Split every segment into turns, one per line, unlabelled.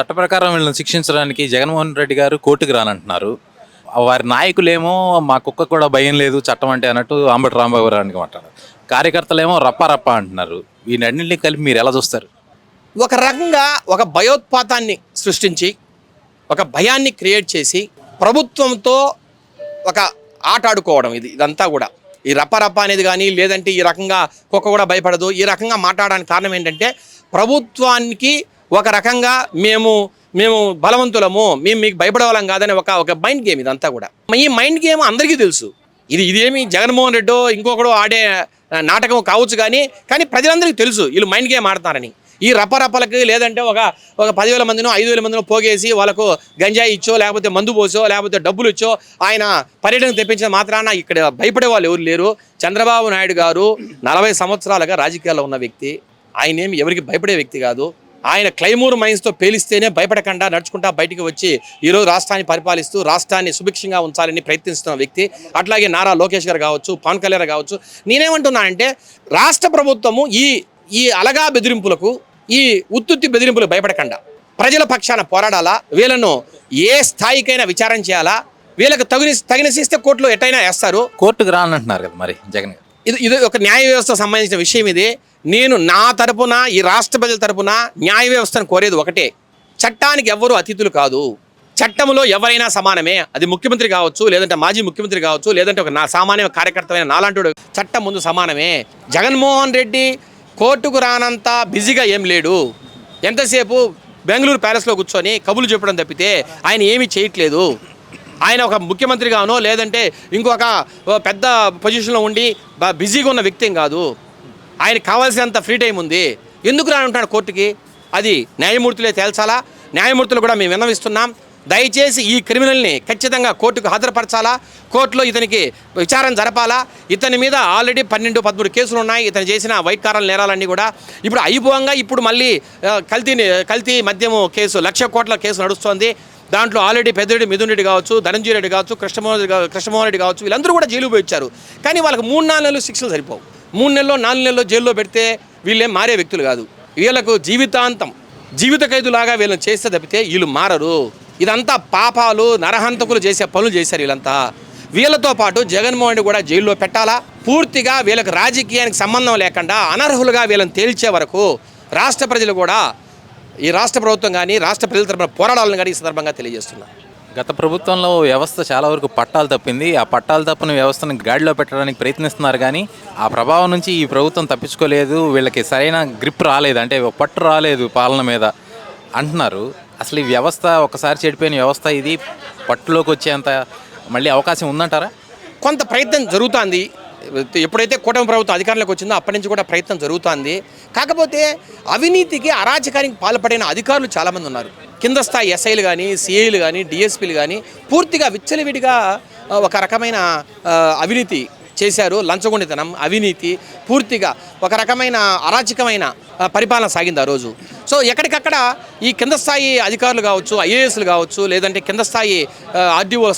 చట్ట ప్రకారం వీళ్ళని శిక్షించడానికి జగన్మోహన్ రెడ్డి గారు కోర్టుకు రానంటున్నారు. వారి నాయకులేమో మా కుక్క కూడా భయం లేదు చట్టం అంటే అన్నట్టు అంబటి రాంబాబు గారు అంటారు కార్యకర్తలేమో రప్ప రప్ప అంటున్నారు. వీటన్నింటినీ కలిపి మీరు ఎలా చూస్తారు?
ఒక రకంగా ఒక భయోత్పాతాన్ని సృష్టించి ఒక భయాన్ని క్రియేట్ చేసి ప్రభుత్వంతో ఒక ఆట ఆడుకోవడం ఇది ఇదంతా కూడా. ఈ రప్పరప్ప అనేది కానీ లేదంటే ఈ రకంగా కుక్క కూడా భయపడదు. ఈ రకంగా మాట్లాడడానికి కారణం ఏంటంటే ప్రభుత్వానికి ఒక రకంగా మేము మేము బలవంతులము మేము మీకు భయపడవాలం కాదని ఒక ఒక మైండ్ గేమ్ ఇదంతా కూడా. ఈ మైండ్ గేమ్ అందరికీ తెలుసు. ఇది ఇదేమి జగన్మోహన్ రెడ్డో ఇంకొకడో ఆడే నాటకం కావచ్చు కానీ కానీ ప్రజలందరికీ తెలుసు వీళ్ళు మైండ్ గేమ్ ఆడతారని. ఈ రపరపలకి లేదంటే ఒక ఒక పదివేల మందినో ఐదు వేల మందినో పోగేసి వాళ్ళకు గంజాయి ఇచ్చో లేకపోతే మందు పోసో లేకపోతే డబ్బులు ఇచ్చో ఆయన పర్యటన తెప్పించిన మాత్రాన ఇక్కడ భయపడే వాళ్ళు ఎవరు లేరు. చంద్రబాబు నాయుడు గారు నలభై సంవత్సరాలుగా రాజకీయాల్లో ఉన్న వ్యక్తి. ఆయనేమి ఎవరికి భయపడే వ్యక్తి కాదు. ఆయన క్లైమూర్ మైన్స్తో పేలిస్తేనే భయపడకుండా నడుచుకుంటా బయటికి వచ్చి ఈరోజు రాష్ట్రాన్ని పరిపాలిస్తూ రాష్ట్రాన్ని సుభిక్షంగా ఉంచాలని ప్రయత్నిస్తున్న వ్యక్తి అట్లాగే నారా లోకేష్ గారు కావచ్చు పవన్ కళ్యాణ్ కావచ్చు. నేనేమంటున్నానంటే రాష్ట్ర ప్రభుత్వము ఈ ఈ అలగా బెదిరింపులకు ఈ ఉత్తుత్తి బెదిరింపులకు భయపడకుండా. ప్రజల పక్షాన పోరాడాలా? వీళ్ళను ఏ స్థాయికైనా విచారణ చేయాలా? వీళ్ళకి తగిన తగిన శిస్తే కోర్టులో ఎట్టయినా వేస్తారు?
కోర్టుకు రానంటున్నారు కదా మరి జగన్
ఇది ఇది ఒక న్యాయ వ్యవస్థ సంబంధించిన విషయం ఇది. నేను నా తరపున ఈ రాష్ట్ర ప్రజల తరపున న్యాయ వ్యవస్థను కోరేది ఒకటే. చట్టానికి ఎవ్వరూ అతిథులు కాదు. చట్టంలో ఎవరైనా సమానమే. అది ముఖ్యమంత్రి కావచ్చు లేదంటే మాజీ ముఖ్యమంత్రి కావచ్చు లేదంటే ఒక నా సామాన్య కార్యకర్తమైన నాలాంటి చట్టం ముందు సమానమే. జగన్మోహన్ రెడ్డి కోర్టుకు రానంత బిజీగా ఏం లేడు. ఎంతసేపు బెంగళూరు ప్యాలెస్లో కూర్చొని కబులు చెప్పడం తప్పితే ఆయన ఏమీ చేయట్లేదు. ఆయన ఒక ముఖ్యమంత్రిగానో లేదంటే ఇంకొక పెద్ద పొజిషన్లో ఉండి బిజీగా ఉన్న వ్యక్తి కాదు. ఆయన కావాల్సినంత ఫ్రీ టైం ఉంది. ఎందుకు రానుంటాడు కోర్టుకి? అది న్యాయమూర్తులే తేల్చాలా? న్యాయమూర్తులు కూడా మేము విన్నవిస్తున్నాం. దయచేసి ఈ క్రిమినల్ని ఖచ్చితంగా కోర్టుకు హాజరుపరచాలా? కోర్టులో ఇతనికి విచారణ జరపాలా? ఇతని మీద ఆల్రెడీ పన్నెండు పదమూడు కేసులు ఉన్నాయి ఇతను చేసిన వైట్ కారాల నేరాలన్నీ కూడా ఇప్పుడు అయిపోగా ఇప్పుడు మళ్ళీ కల్తీ కల్తీ మద్యము కేసు లక్ష కోట్ల కేసు నడుస్తోంది. దాంట్లో ఆల్రెడీ పెద్దరెడ్డి మిథున్ రెడ్డి కావచ్చు ధనంజయ రెడ్డి కావచ్చు కృష్ణమోహన్ కృష్ణమోహన్ రెడ్డి కావచ్చు వీళ్ళందరూ కూడా జైలు పోయి కానీ వాళ్ళకి మూడు నాలుగు నెలలు శిక్షలు సరిపోవు. మూడు నెలల్లో నాలుగు నెలల్లో జైల్లో పెడితే వీళ్ళేం మారే వ్యక్తులు కాదు. వీళ్ళకు జీవితాంతం జీవిత ఖైదులాగా వీళ్ళని చేస్తే తప్పితే వీళ్ళు మారరు. ఇదంతా పాపాలు నరహంతకులు చేసే పనులు చేశారు వీళ్ళంతా. వీళ్ళతో పాటు జగన్మోహన్ కూడా జైల్లో పెట్టాలా? పూర్తిగా వీళ్ళకి రాజకీయానికి సంబంధం లేకుండా అనర్హులుగా వీళ్ళని తేల్చే వరకు రాష్ట్ర ప్రజలు కూడా ఈ రాష్ట్ర ప్రభుత్వం కానీ రాష్ట్ర ప్రజల తరపున పోరాడాలని కానీ ఈ సందర్భంగా తెలియజేస్తున్నారు
గత ప్రభుత్వంలో వ్యవస్థ చాలా వరకు పట్టాలు తప్పింది. ఆ పట్టాలు తప్పిన వ్యవస్థను గాడిలో పెట్టడానికి ప్రయత్నిస్తున్నారు కానీ ఆ ప్రభావం నుంచి ఈ ప్రభుత్వం తప్పించుకోలేదు. వీళ్ళకి సరైన గ్రిప్ రాలేదు. అంటే పట్టు రాలేదు పాలన మీద అంటున్నారు. అసలు ఈ వ్యవస్థ ఒకసారి చెడిపోయిన వ్యవస్థ ఇది పట్టులోకి వచ్చేంత మళ్ళీ అవకాశం ఉందంటారా?
కొంత ప్రయత్నం జరుగుతుంది. ఎప్పుడైతే కూటమి ప్రభుత్వం అధికారంలోకి వచ్చిందో అప్పటి నుంచి కూడా ప్రయత్నం జరుగుతుంది. కాకపోతే అవినీతికి అరాచకానికి పాల్పడిన అధికారులు చాలామంది ఉన్నారు. కింద స్థాయి ఎస్ఐలు కానీ సిఐలు కానీ డిఎస్పీలు కానీ పూర్తిగా విచ్చలవిడిగా ఒక రకమైన అవినీతి చేశారు. లంచగొండితనం అవినీతి పూర్తిగా ఒక రకమైన అరాచకమైన పరిపాలన సాగింది ఆ రోజు. సో ఎక్కడికక్కడ ఈ కింద స్థాయి అధికారులు కావచ్చు ఐఏఎస్లు కావచ్చు లేదంటే కింద స్థాయి ఆర్డీఓ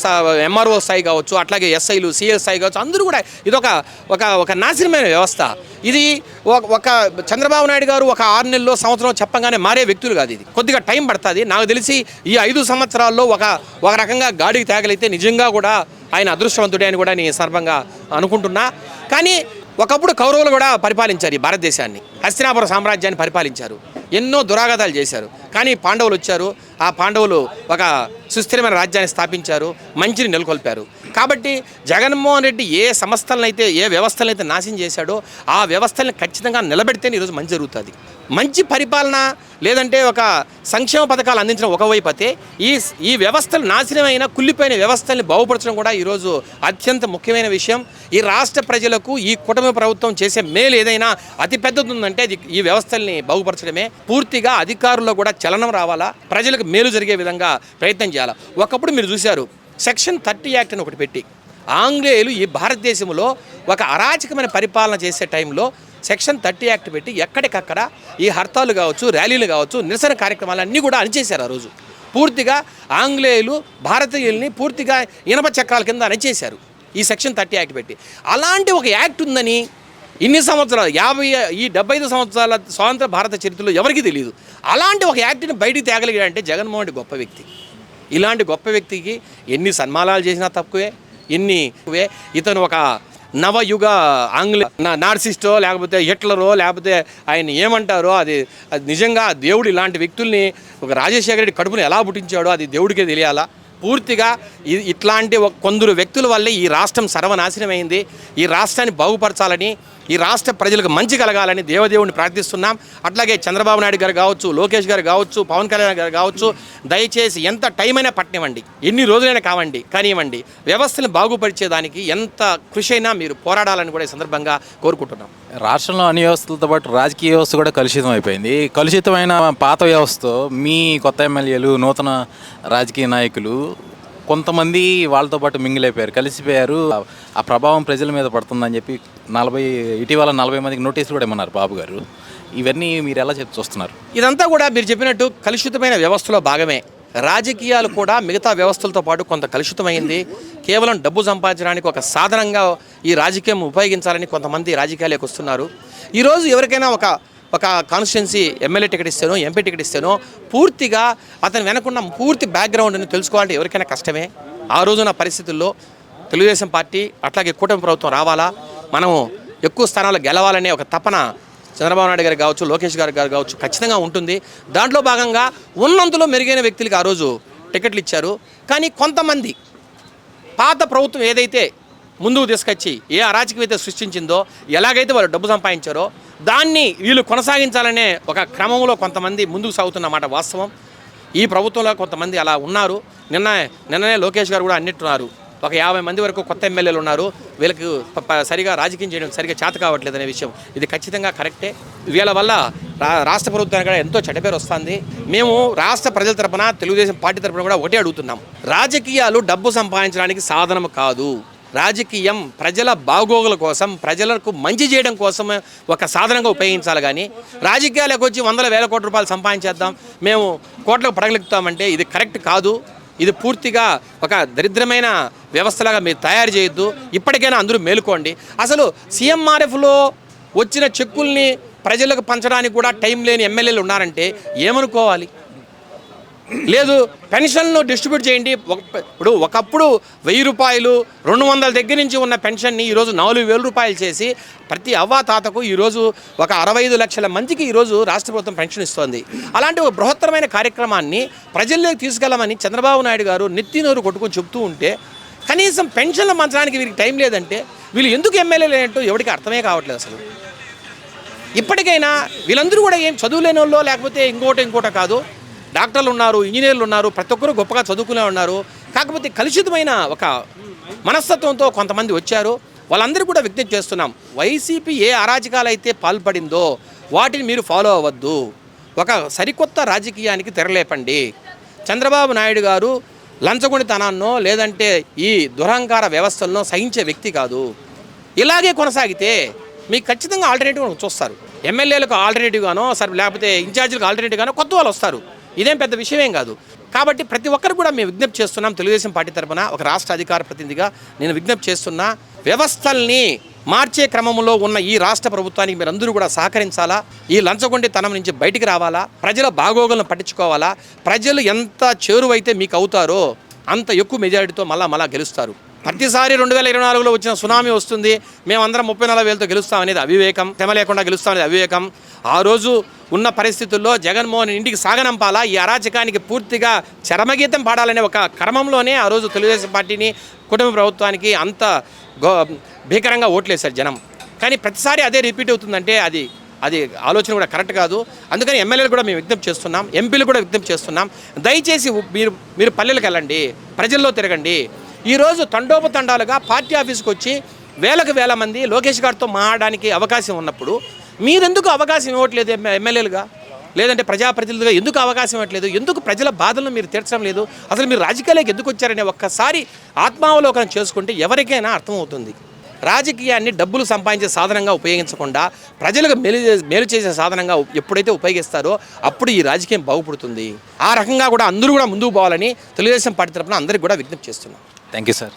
ఎంఆర్ఓ స్థాయి కావచ్చు అట్లాగే ఎస్ఐలు సిఎస్ స్థాయి కావచ్చు అందరూ కూడా ఇదొక ఒక ఒక నాశనమైన వ్యవస్థ. ఇది ఒక- ఒక చంద్రబాబు నాయుడు గారు ఒక ఆరు నెలల్లో సంవత్సరం చెప్పగానే మారే వ్యక్తులు కాదు ఇది. కొద్దిగా టైం పడుతుంది. నాకు తెలిసి ఈ ఐదు సంవత్సరాల్లో ఒక ఒక రకంగా గాడికి తేగలిగితే నిజంగా కూడా ఆయన అదృష్టవంతుడే అని కూడా నేను సందర్భంగా అనుకుంటున్నా. కానీ ఒకప్పుడు కౌరవులు కూడా పరిపాలించారు ఈ భారతదేశాన్ని. హస్తినాపుర సామ్రాజ్యాన్ని పరిపాలించారు. ఎన్నో దురాగతాలు చేశారు. కానీ పాండవులు వచ్చారు. ఆ పాండవులు ఒక సుస్థిరమైన రాజ్యాన్ని స్థాపించారు. మంచిని నెలకొల్పారు. కాబట్టి జగన్మోహన్ రెడ్డి ఏ సంస్థలనైతే ఏ వ్యవస్థలనైతే నాశనం చేశాడో ఆ వ్యవస్థలను ఖచ్చితంగా నిలబెడితేనే ఈరోజు మంచి జరుగుతుంది. మంచి పరిపాలన లేదంటే ఒక సంక్షేమ పథకాలు అందించడం ఒకవైపు అయితే ఈ ఈ వ్యవస్థలు నాశనమైన కుళ్ళిపోయిన వ్యవస్థల్ని బాగుపరచడం కూడా ఈరోజు అత్యంత ముఖ్యమైన విషయం. ఈ రాష్ట్ర ప్రజలకు ఈ కుటుంబ ప్రభుత్వం చేసే మేలు ఏదైనా అతిపెద్దది ఉందంటే అది ఈ వ్యవస్థల్ని బాగుపరచడమే. పూర్తిగా అధికారుల్లో కూడా చలనం రావాలా? ప్రజలకు మేలు జరిగే విధంగా ప్రయత్నం చేయాలా? ఒకప్పుడు మీరు చూశారు సెక్షన్ థర్టీ యాక్ట్ అని ఒకటి పెట్టి ఆంగ్లేయులు ఈ భారతదేశంలో ఒక అరాచకమైన పరిపాలన చేసే టైంలో సెక్షన్ థర్టీ యాక్ట్ పెట్టి ఎక్కడికక్కడ ఈ హర్తాలు కావచ్చు ర్యాలీలు కావచ్చు నిరసన కార్యక్రమాలన్నీ కూడా అణిచేశారు ఆ రోజు. పూర్తిగా ఆంగ్లేయులు భారతీయుల్ని పూర్తిగా ఇనప చక్రాల కింద అణిచేశారు ఈ సెక్షన్ థర్టీ యాక్ట్ పెట్టి. అలాంటి ఒక యాక్ట్ ఉందని ఇన్ని సంవత్సరాలు యాభై ఈ డెబ్బై ఐదు సంవత్సరాల స్వాతంత్ర భారత చరిత్రలో ఎవరికీ తెలియదు అలాంటి ఒక యాక్ట్ని బయటికి తేగలిగాడంటే జగన్మోహన్ రెడ్డి గొప్ప వ్యక్తి. ఇలాంటి గొప్ప వ్యక్తికి ఎన్ని సన్మానాలు చేసినా తక్కువే ఎన్ని ఇతను ఒక నవయుగ ఆంగ్ల నార్సిస్టో లేకపోతే హిట్లరో లేకపోతే ఆయన ఏమంటారో అది అది నిజంగా దేవుడు ఇలాంటి వ్యక్తుల్ని ఒక రాజశేఖర రెడ్డి కడుపును ఎలా పుట్టించాడో అది దేవుడికే తెలియాలా? పూర్తిగా ఇట్లాంటి కొందరు వ్యక్తుల వల్లే ఈ రాష్ట్రం సర్వనాశనమైంది. ఈ రాష్ట్రాన్ని బాగుపరచాలని ఈ రాష్ట్ర ప్రజలకు మంచి కలగాలని దేవదేవుని ప్రార్థిస్తున్నాం. అట్లాగే చంద్రబాబు నాయుడు గారు కావచ్చు లోకేష్ గారు కావచ్చు పవన్ కళ్యాణ్ గారు కావచ్చు దయచేసి ఎంత టైం అయినా పట్టనివ్వండి ఎన్ని రోజులైనా కావండి కానివ్వండి. వ్యవస్థను బాగుపరిచేదానికి ఎంత కృషి అయినా మీరు పోరాడాలని కూడా ఈ సందర్భంగా కోరుకుంటున్నాం.
రాష్ట్రంలో అన్ని వ్యవస్థలతో పాటు రాజకీయ వ్యవస్థ కూడా కలుషితం అయిపోయింది. కలుషితమైన పాత వ్యవస్థతో మీ కొత్త ఎమ్మెల్యేలు నూతన రాజకీయ నాయకులు కొంతమంది వాళ్ళతో పాటు మింగిలైపోయారు కలిసిపోయారు. ఆ ప్రభావం ప్రజల మీద పడుతుందని చెప్పి నలభై ఇటీవల నలభై మందికి నోటీసులు కూడా ఇమ్మన్నారు బాబు గారు. ఇవన్నీ మీరు ఎలా చెప్పి చూస్తున్నారు?
ఇదంతా కూడా మీరు చెప్పినట్టు కలుషితమైన వ్యవస్థలో భాగమే. రాజకీయాలు కూడా మిగతా వ్యవస్థలతో పాటు కొంత కలుషితమైంది. కేవలం డబ్బు సంపాదించడానికి ఒక సాధనంగా ఈ రాజకీయం ఉపయోగించాలని కొంతమంది రాజకీయాలకు వస్తున్నారు. ఈరోజు ఎవరికైనా ఒక ఒక కాన్స్టిట్యున్సీ ఎమ్మెల్యే టికెట్ ఇస్తేనో ఎంపీ టికెట్ ఇస్తేనో పూర్తిగా అతను వెనకున్న పూర్తి బ్యాక్గ్రౌండ్ని తెలుసుకోవాలంటే ఎవరికైనా కష్టమే. ఆ రోజున పరిస్థితుల్లో తెలుగుదేశం పార్టీ అట్లాగే కూటమి ప్రభుత్వం రావాలా? మనము ఎక్కువ స్థానాలు గెలవాలనే ఒక తపన చంద్రబాబు నాయుడు గారు కావచ్చు లోకేష్ గారు గారు కావచ్చు ఖచ్చితంగా ఉంటుంది. దాంట్లో భాగంగా ఉన్నంతలో మెరుగైన వ్యక్తులకి ఆ రోజు టికెట్లు ఇచ్చారు. కానీ కొంతమంది పాత ప్రభుత్వం ఏదైతే ముందుకు తీసుకొచ్చి ఏ అరాచకం అయితే సృష్టించిందో ఎలాగైతే వాళ్ళు డబ్బు సంపాదించారో దాన్ని వీళ్ళు కొనసాగించాలనే ఒక క్రమంలో కొంతమంది ముందుకు సాగుతున్నమాట వాస్తవం. ఈ ప్రభుత్వంలో కొంతమంది అలా ఉన్నారు. నిన్న నిన్ననే లోకేష్ గారు కూడా అన్నిట్టున్నారు ఒక యాభై మంది వరకు కొత్త ఎమ్మెల్యేలు ఉన్నారు. వీళ్ళకి సరిగా రాజకీయం చేయడం సరిగా చేత కావట్లేదు అనే విషయం. ఇది ఖచ్చితంగా కరెక్టే. వీళ్ళ వల్ల రా రాష్ట్ర ప్రభుత్వానికి కూడా ఎంతో చెడ్డపేరు వస్తుంది. మేము రాష్ట్ర ప్రజల తరపున తెలుగుదేశం పార్టీ తరపున కూడా ఒకటే అడుగుతున్నాం. రాజకీయాలు డబ్బు సంపాదించడానికి సాధనం కాదు. రాజకీయం ప్రజల బాగోగుల కోసం ప్రజలకు మంచి చేయడం కోసం ఒక సాధనంగా ఉపయోగించాలి కానీ రాజకీయాలకు వచ్చి వందల వేల కోట్ల రూపాయలు సంపాదించేద్దాం మేము కోట్లకు పడగలుగుతామంటే ఇది కరెక్ట్ కాదు. ఇది పూర్తిగా ఒక దరిద్రమైన వ్యవస్థలాగా మీరు తయారు చేయొద్దు. ఇప్పటికైనా అందరూ మేలుకోండి. అసలు సీఎంఆర్ఎఫ్లో వచ్చిన చెక్కుల్ని ప్రజలకు పంచడానికి కూడా టైం లేని ఎమ్మెల్యేలు ఉన్నారంటే ఏమనుకోవాలి? లేదు పెన్షన్లు డిస్ట్రిబ్యూట్ చేయండి. ఒక- ఇప్పుడు ఒకప్పుడు వెయ్యి రూపాయలు రెండు వందల దగ్గర నుంచి ఉన్న పెన్షన్ని ఈరోజు నాలుగు వేల రూపాయలు చేసి ప్రతి అవ్వా తాతకు ఈరోజు ఒక అరవై ఐదు లక్షల మందికి ఈరోజు రాష్ట్ర ప్రభుత్వం పెన్షన్ ఇస్తోంది. అలాంటి ఒక బృహత్తరమైన కార్యక్రమాన్ని ప్రజల్లోకి తీసుకెళ్ళమని చంద్రబాబు నాయుడు గారు నెత్తినోరు కొట్టుకొని చెప్తూ ఉంటే కనీసం పెన్షన్లు మంచడానికి వీరికి టైం లేదంటే వీళ్ళు ఎందుకు ఎమ్మెల్యేలు లేనట్టు ఎవరికి అర్థమే కావట్లేదు అసలు. ఇప్పటికైనా వీళ్ళందరూ కూడా ఏం చదువులేని వాళ్ళో లేకపోతే ఇంకోటి ఇంకోట కాదు డాక్టర్లు ఉన్నారు ఇంజనీర్లు ఉన్నారు ప్రతి ఒక్కరూ గొప్పగా చదువుకునే ఉన్నారు. కాకపోతే కలుషితమైన ఒక మనస్తత్వంతో కొంతమంది వచ్చారు. వాళ్ళందరూ కూడా విజ్ఞప్తి చేస్తున్నాం వైసీపీ ఏ అరాజకాలైతే పాల్పడిందో వాటిని మీరు ఫాలో అవ్వద్దు. ఒక సరికొత్త రాజకీయానికి తెరలేపండి. చంద్రబాబు నాయుడు గారు లంచగొండితనాన్నో లేదంటే ఈ దురహంకార వ్యవస్థలను సహించే వ్యక్తి కాదు. ఇలాగే కొనసాగితే మీకు ఖచ్చితంగా ఆల్టర్నేటివ్ చూస్తారు. ఎమ్మెల్యేలకు ఆల్టర్నేటివ్గానో సరే లేకపోతే ఇన్ఛార్జీలకు ఆల్టర్నేటివ్గానో కొత్త వాళ్ళు వస్తారు. ఇదేం పెద్ద విషయమేం కాదు. కాబట్టి ప్రతి ఒక్కరు కూడా మేము విజ్ఞప్తి చేస్తున్నాం తెలుగుదేశం పార్టీ తరపున ఒక రాష్ట్ర అధికార ప్రతినిధిగా నేను విజ్ఞప్తి చేస్తున్నా వ్యవస్థల్ని మార్చే క్రమంలో ఉన్న ఈ రాష్ట్ర ప్రభుత్వానికి మీరందరూ కూడా సహకరించాలా? ఈ లంచగొండితనం నుంచి బయటికి రావాలా? ప్రజల బాగోగులను పట్టించుకోవాలా? ప్రజలు ఎంత చేరువైతే మీకు అవుతారో అంత ఎక్కువ మెజారిటీతో మళ్ళా మళ్ళా గెలుస్తారు. ప్రతిసారి రెండు వేల ఇరవై నాలుగులో వచ్చిన సునామీ వస్తుంది. మేమందరం ముప్పై నలభై వేలతో గెలుస్తాం అనేది అవివేకం. తెమ లేకుండా గెలుస్తామనేది అవివేకం. ఆ రోజు ఉన్న పరిస్థితుల్లో జగన్మోహన్ ఇంటికి సాగనంపాలా? ఈ అరాచకానికి పూర్తిగా చరమగీతం పాడాలనే ఒక క్రమంలోనే ఆ రోజు తెలుగుదేశం పార్టీని కుటుంబ ప్రభుత్వానికి అంత గో భీకరంగా ఓట్లేశారు జనం. కానీ ప్రతిసారి అదే రిపీట్ అవుతుందంటే అది అది ఆలోచన కూడా కరెక్ట్ కాదు. అందుకని ఎమ్మెల్యేలు కూడా మేము విజ్ఞప్తి చేస్తున్నాం ఎంపీలు కూడా విజ్ఞప్తి చేస్తున్నాం. దయచేసి మీరు మీరు పల్లెలకు వెళ్ళండి ప్రజల్లో తిరగండి. ఈరోజు తండోపతండాలుగా పార్టీ ఆఫీస్కి వచ్చి వేలకు వేల మంది లోకేష్ గారితో మాట్లాడడానికి అవకాశం ఉన్నప్పుడు మీరెందుకు అవకాశం ఇవ్వట్లేదు ఎమ్మె- ఎమ్మెల్యేలుగా? లేదంటే ప్రజాప్రతినిధులుగా ఎందుకు అవకాశం ఇవ్వట్లేదు? ఎందుకు ప్రజల బాధలను మీరు తీర్చడం లేదు? అసలు మీరు రాజకీయాలకు ఎందుకు వచ్చారనే ఒక్కసారి ఆత్మావలోకనం చేసుకుంటే ఎవరికైనా అర్థమవుతుంది. రాజకీయాన్ని డబ్బులు సంపాదించే సాధనంగా ఉపయోగించకుండా ప్రజలకు మేలు మేలు చేసే సాధనంగా ఎప్పుడైతే ఉపయోగిస్తారో అప్పుడు ఈ రాజకీయం బాగుపడుతుంది. ఆ రకంగా కూడా అందరూ కూడా ముందుకు పోవాలని తెలుగుదేశం పార్టీ తరఫున అందరికీ కూడా విజ్ఞప్తి చేస్తున్నాం.
Thank you sir